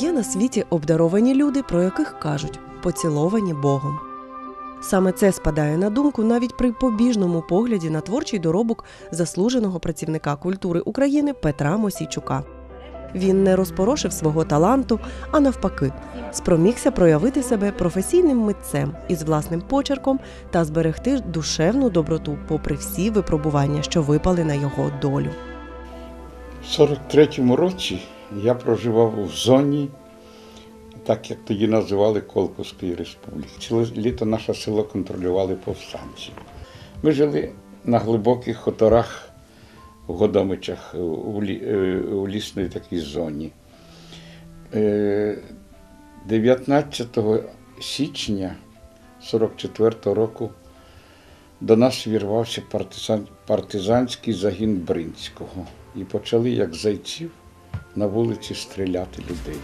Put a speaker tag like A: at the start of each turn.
A: Є на світі обдаровані люди, про яких кажуть поціловані Богом. Саме це спадає на думку навіть при побіжному погляді на творчий доробок заслуженого працівника культури України Петра Мосійчука. Він не розпорошив свого таланту, а навпаки, спромігся проявити себе професійним митцем із власним почерком та зберегти душевну доброту, попри всі випробування, що випали на його долю.
B: В 43-му році я проживав в зоні, так як тоді називали Колковської республіки. Ціле літо наше село контролювали повстанці. Ми жили на глибоких хуторах в Годомичах, у, е, лісній такій зоні. Е, 19 січня 44-го року до нас вірвався партизан, партизанський загін Бринського і почали, як зайців, на вулиці стріляти людей.